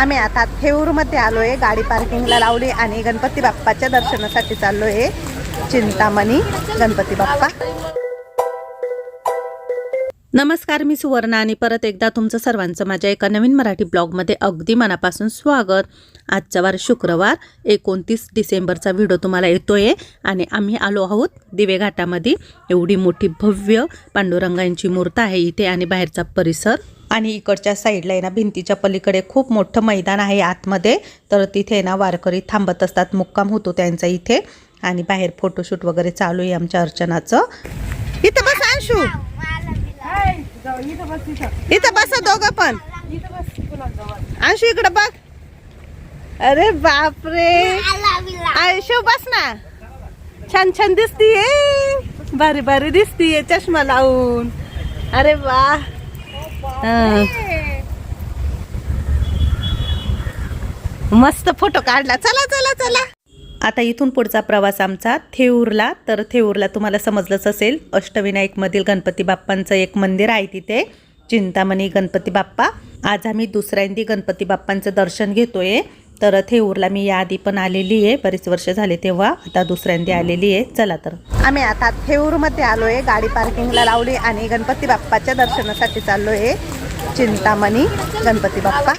आम्ही आता थेऊरमध्ये आलो आहे गाडी पार्किंगला लावली आणि गणपती बाप्पाच्या दर्शनासाठी चाललो आहे चिंतामणी गणपती बाप्पा. नमस्कार मी सुवर्णा आणि परत एकदा तुमचं सर्वांचं माझ्या एका नवीन मराठी ब्लॉगमध्ये अगदी मनापासून स्वागत. आजचा वार शुक्रवार एकोणतीस डिसेंबरचा व्हिडिओ तुम्हाला येतो आहे आणि आम्ही आलो आहोत दिवे घाटामध्ये. एवढी मोठी भव्य पांडुरंगांची मूर्त आहे इथे आणि बाहेरचा परिसर. आणि इकडच्या साईडला आहे ना भिंतीच्या पलीकडे खूप मोठं मैदान आहे आतमध्ये. तर तिथे ना वारकरी थांबत असतात. मुक्काम होतो त्यांचा इथे. आणि बाहेर फोटोशूट वगैरे चालू आहे आमच्या अर्चनाचं. इथं बस अंशू. इथं बसा दोघं पण. अंशू इकडं बघ. अरे बापरे. आयुष्य बस ना. छान छान दिसतीये. भारी भारी दिसतीये चष्मा लावून. अरे वा. मस्त फोटो काढला. चला चला चला. आता इथून पुढचा प्रवास आमचा थेऊरला. तर थेऊरला तुम्हाला समजलंच असेल अष्टविनायकमधील गणपती बाप्पांचं एक मंदिर आहे तिथे. चिंतामणी गणपती बाप्पा. आज आम्ही दुसऱ्यांदी गणपती बाप्पांचं दर्शन घेतोय. तर थेऊरला मी याआधी पण आलेली आहे. बरीच वर्ष झाले तेव्हा. आता दुसऱ्यांदी आलेली आहे. चला तर. आम्ही आता थेऊरमध्ये आलो आहे गाडी पार्किंगला लावली आणि गणपती बाप्पाच्या दर्शनासाठी चाललो आहे चिंतामणी गणपती बाप्पा.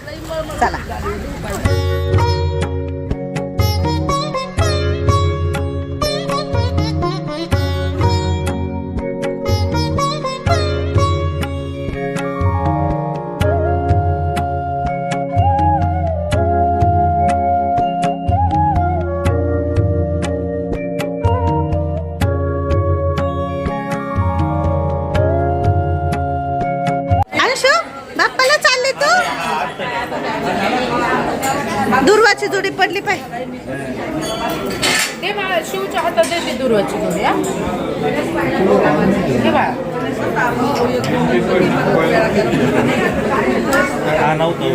चला. बाप्पाला चालले तू दुर्वाची जोडी पडली पाय. ते बाळा शिवच्या हातात देते दुर्वाची जोडी हा? हे हा नव्हतं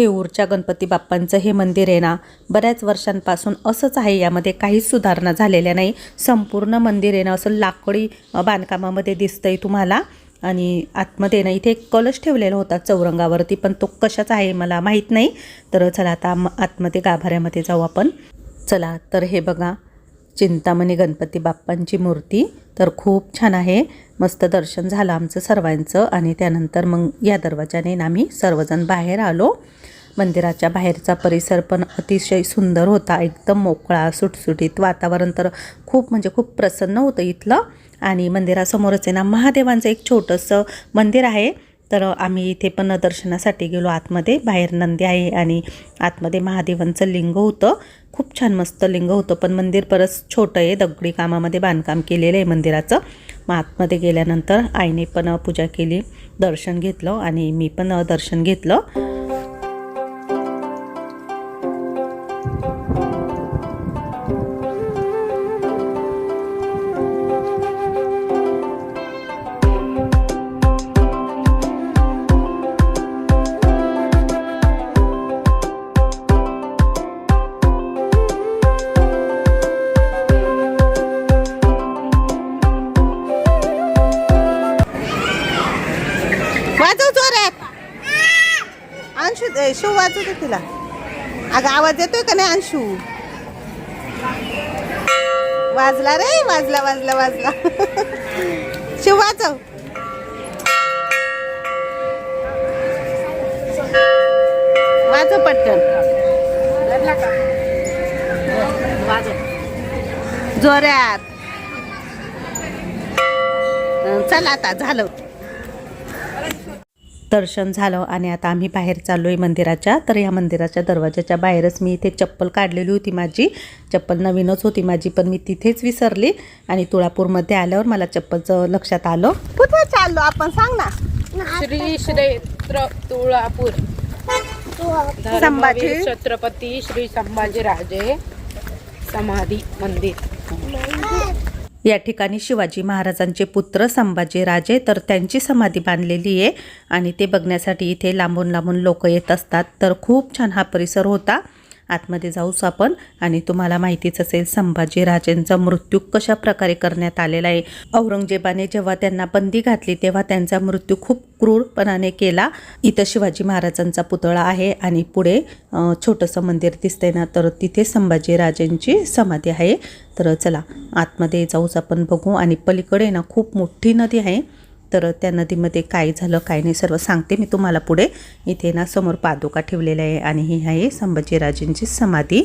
हे. अगं गणपती बाप्पांचं हे मंदिर आहे ना बऱ्याच वर्षांपासून असंच आहे. यामध्ये काहीच सुधारणा झालेल्या नाही. संपूर्ण मंदिर आहे ना असं लाकडी बांधकामामध्ये बांधकामामध्ये दिसतंय तुम्हाला. आणि आतमध्ये ना इथे एक कलश ठेवलेला होता चौरंगावरती पण तो कशाचा आहे मला माहीत नाही. तर चला आता आतमध्ये गाभाऱ्यामध्ये जाऊ आपण. चला तर हे बघा चिंतामणी गणपती बाप्पांची मूर्ती. तर खूप छान आहे. मस्त दर्शन झालं आमचं सर्वांचं. आणि त्यानंतर मग या दरवाजाने ना आम्ही सर्वजण बाहेर आलो. मंदिराच्या बाहेरचा परिसर पण अतिशय सुंदर होता. एकदम मोकळा सुटसुटीत वातावरण तर खूप म्हणजे खूप प्रसन्न होतं इथलं. आणि मंदिरासमोरच आहे ना महादेवांचं एक छोटंसं मंदिर आहे. तर आम्ही इथे पण दर्शनासाठी गेलो. आतमध्ये बाहेर नंदी आहे आणि आतमध्ये महादेवांचं लिंग होतं. खूप छान मस्त लिंग होतं. पण मंदिर परत छोटं आहे. दगडी कामामध्ये बांधकाम केलेलं आहे मंदिराचं. मग आतमध्ये गेल्यानंतर आईने पण पूजा केली दर्शन घेतलं आणि मी पण दर्शन घेतलं. वाजत होते तिला? अगं आवाज येतोय का नाही अंशू? वाजला रे वाजला वाजला वाजला. शिव वाजव. वाजव पटकन. जोऱ्यात वाजव जोरात. चला आता झालं. दर्शन झालं आणि आता आम्ही बाहेर चाललो आहे मंदिराच्या. तर या मंदिराच्या दरवाजाच्या बाहेरच मी इथे चप्पल काढलेली होती माझी. चप्पल नवीनच होती माझी पण मी तिथेच विसरली आणि तुळापूरमध्ये आल्यावर मला चप्पलचं लक्षात आलं. कुठं चाललो आपण? सांग ना. श्री क्षेत्र तुळापूर. संभाजी. छत्रपती श्री संभाजी राजे समाधी मंदिर. या ठिकाणी शिवाजी महाराजांचे पुत्र संभाजी राजे तर त्यांची समाधी बांधलेली आहे. आणि ते बघण्यासाठी इथे लांबून लांबून लोक येत असतात. तर खूप छान हा परिसर होता. आतमध्ये जाऊच आपण. आणि तुम्हाला माहितीच असेल संभाजीराजेंचा मृत्यू कशा प्रकारे करण्यात आलेला आहे. औरंगजेबाने जेव्हा त्यांना बंदी घातली तेव्हा त्यांचा मृत्यू खूप क्रूरपणाने केला. इथं शिवाजी महाराजांचा पुतळा आहे आणि पुढे छोटंसं मंदिर दिसतंय ना तर तिथे संभाजीराजेंची समाधी आहे. तर चला आतमध्ये जाऊच आपण बघू. आणि पलीकडे ना खूप मोठी नदी आहे. तर त्या नदीमध्ये काय झालं काय नाही सर्व सांगते मी तुम्हाला पुढे. इथे ना समोर पादुका ठेवलेल्या आहे आणि ही आहे संभाजीराजेंची समाधी.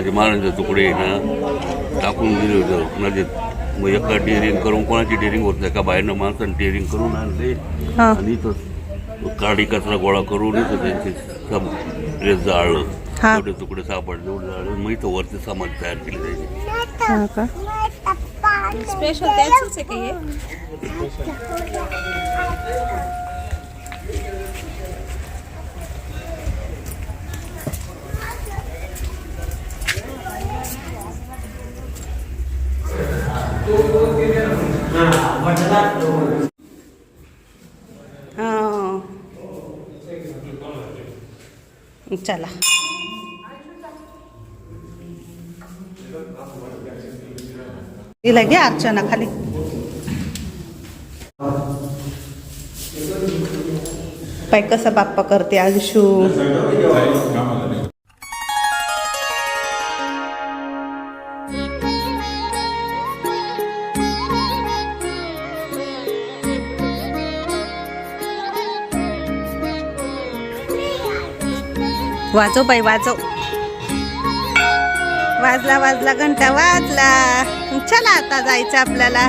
संभाजी महाराजांचे तुकडे आहे ना टाकून दिले होते. नदीत मग एका डेअरिंग करून कोणाची डेअरिंग होत नाही का बाहेरनं माणसानं डेअरिंग करून आणले. हां. आणि इथं काडी कचरा गोळा करून इथं त्यांचे सब ड्रेस जाळलं. हा. तेवढे तुकडे सापडले तेवढे जाळले. मग इथं वरती समाज तयार केली जायची हां का? स्पेशल त्याच आहे का हे? चला. तिला घे अर्चना खाली. पाय कसा बाप्पा करते अंशू. वाजव बाई वाजव. वाजला वाजला घंटा वाजला. चला आता जायचं आपल्याला.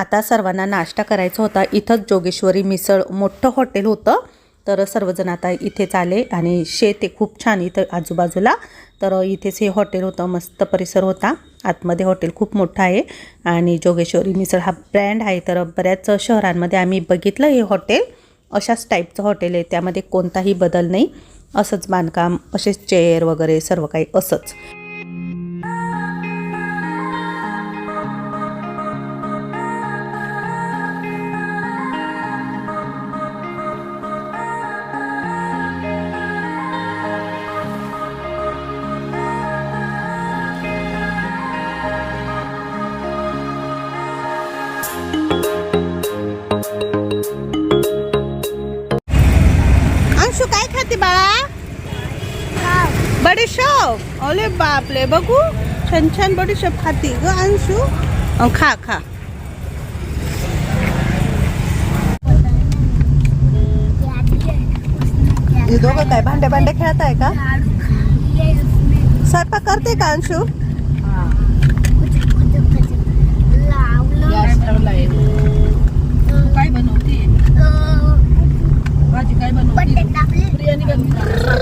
आता सर्वांना नाश्ता करायचा होता. इथंच जोगेश्वरी मिसळ मोठं हॉटेल होतं. तर सर्वजण आता इथेच आले आणि शेत आहे खूप छान इथं आजूबाजूला. तर इथेच हे हॉटेल होतं मस्त परिसर होता. आतमध्ये हॉटेल खूप मोठं आहे आणि जोगेश्वरी मिसळ हा ब्रँड आहे. तर बऱ्याच शहरांमध्ये आम्ही बघितलं हे हॉटेल. अशाच टाईपचं हॉटेल आहे त्यामध्ये कोणताही बदल नाही. असंच बांधकाम असेच चेअर वगैरे सर्व काही असंच. बापले बघू. छान छान बडीशोप खाते ग अंशू. अं, खा खा. हे दोघं काय भांडे भांडे खेळत आहे का? स्वयंपाक करते का अंशू? काय बनवते? भाजी काय बनवते? बिर्याणी बनवते.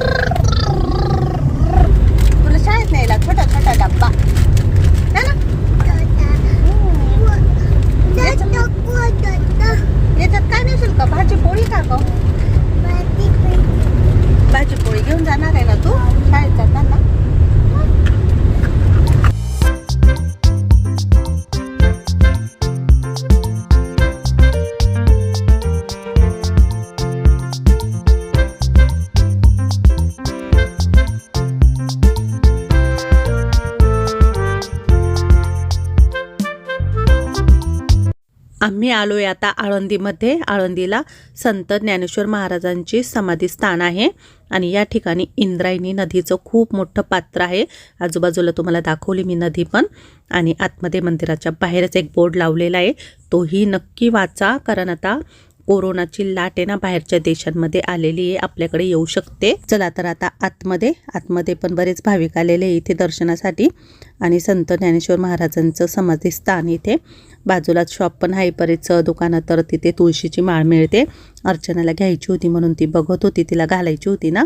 आम्ही आहे आता आळंदीमध्ये. आळंदीला संत ज्ञानेश्वर महाराजांची समाधी स्थान आहे. आणि या ठिकाणी इंद्रायणी नदीचं खूप मोठं पात्र आहे. आजूबाजूला तुम्हाला दाखवली मी नदी पण. आणि आतमध्ये मंदिराच्या बाहेरच एक बोर्ड लावलेला आहे. तोही नक्की वाचा कारण आता कोरोनाची लाट आहे ना बाहेरच्या देशांमध्ये आलेली आहे आपल्याकडे येऊ शकते. चला तर आता आतमध्ये आतमध्ये पण बरेच भाविक आलेले आहे इथे दर्शनासाठी. आणि संत ज्ञानेश्वर महाराजांचं समाधी स्थान इथे. बाजूलाच शॉप पण आहे बरेच दुकानं तर तिथे तुळशीची माळ मिळते. अर्चनाला घ्यायची होती म्हणून ती बघत होती तिला घालायची होती ना.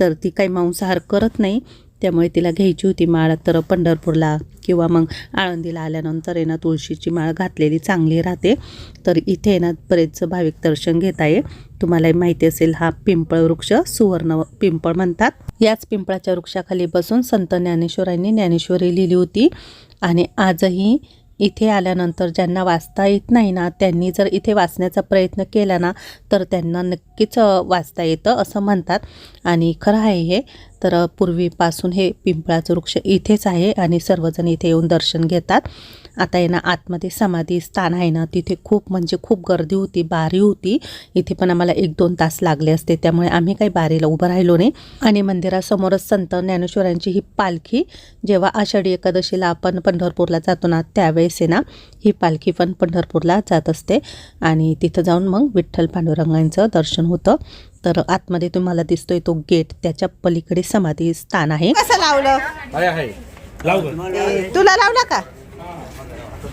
तर ती काही मांसाहार करत नाही. त्यामुळे तिला घ्यायची होती माळ. तर पंढरपूरला किंवा मग आळंदीला आल्यानंतर आहे ना तुळशीची माळ घातलेली चांगली राहते. तर इथे आहे ना बरेच भाविक दर्शन घेता ये तुम्हालाही माहिती असेल हा पिंपळ वृक्ष सुवर्ण पिंपळ म्हणतात. याच पिंपळाच्या वृक्षाखाली बसून संत ज्ञानेश्वरांनी ज्ञानेश्वरी लिहिली होती. आणि आजही इथे आल्यानंतर ज्यांना वाचता येत नाही ना त्यांनी जर इथे वाचण्याचा प्रयत्न केला ना तर त्यांना नक्कीच वाचता येतं असं म्हणतात. आणि खरं आहे हे. तर पूर्वीपासून हे पिंपळाचं वृक्ष इथेच आहे आणि सर्वजण इथे येऊन दर्शन घेतात. आता आहे ना आतमध्ये समाधी स्थान आहे ना तिथे खूप म्हणजे खूप गर्दी होती बारी होती. इथे पण आम्हाला एक दोन तास लागले असते त्यामुळे आम्ही काही बारीला उभं राहिलो नाही. आणि मंदिरासमोरच संत ज्ञानेश्वरांची ही पालखी जेव्हा आषाढी एकादशीला आपण पंढरपूरला जातो ना त्यावेळेस आहे ना ही पालखी पण पंढरपूरला जात असते. आणि तिथं जाऊन मग विठ्ठल पांडुरंगांचं दर्शन होतं. तर आतमध्ये तुम्हाला दिसतोय तो गेट त्याच्या पलीकडे समाधी स्थान आहे. कसं लावलं. तुला लावला का?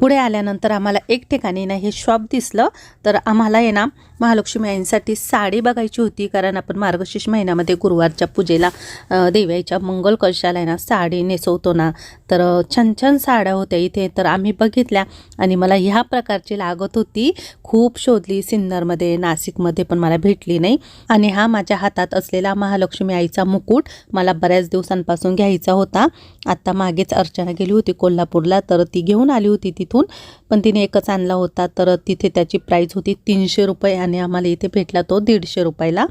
पुढे आल्यानंतर आम्हाला एक ठिकाणी ना हे शॉप दिसलं. तर आम्हाला आहे ना महालक्ष्मी आईंसाठी साडी बघायची होती. कारण आपण मार्गशीर्ष महिन्यामध्ये गुरुवारच्या पूजेला देव्याच्या मंगल कशाला आहे ना साडी नेसवतो ना. तर छान छान साड्या होत्या इथे. तर आम्ही बघितल्या आणि मला ह्या प्रकारची लागत होती. खूप शोधली सिन्नरमध्ये नाशिकमध्ये पण मला भेटली नाही. आणि हा माझ्या हातात असलेला महालक्ष्मी आईचा मुकुट मला बऱ्याच दिवसांपासून घ्यायचा होता. आत्ता मागेच अर्चना गेली होती कोल्हापूरला. तर ती घेऊन आली होती ती इथून. पण तिने एकच आणला होता तर तिथे त्याची प्राईस होती तीनशे रुपये आणि आम्हाला इथे भेटला तो दीडशे रुपयाला.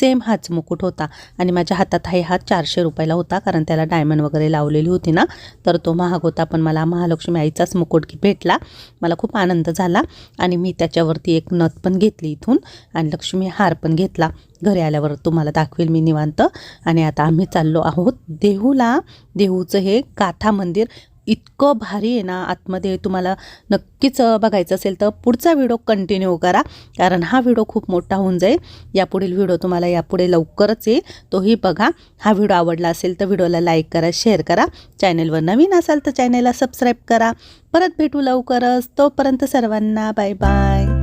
सेम हाच मुकुट होता आणि माझ्या हातात आहे हा चारशे रुपयाला होता कारण त्याला डायमंड वगैरे लावलेली होती ना. तर तो महाग होता पण मला महालक्ष्मी आईचाच मुकुट भेटला. मला खूप आनंद झाला आणि मी त्याच्यावरती एक नथ पण घेतली इथून आणि लक्ष्मी हार पण घेतला. घरी आल्यावर तुम्हाला दाखवेल मी निवांत. आणि आता आम्ही चाललो आहोत देहूला. देहूचं हे गाथा मंदिर इतकं भारी आहे ना आतमध्ये. तुम्हाला नक्कीच बघायचं असेल तर पुढचा व्हिडिओ कंटिन्यू करा. कारण हा व्हिडिओ खूप मोठा होऊन जाईल. यापुढील व्हिडिओ तुम्हाला यापुढे लवकरच येईल. तोही बघा. हा व्हिडिओ आवडला असेल तर व्हिडिओला लाईक करा शेअर करा. चॅनलवर नवीन असाल तर चॅनेलला सबस्क्राईब करा. परत भेटू लवकरच. तोपर्यंत सर्वांना बाय बाय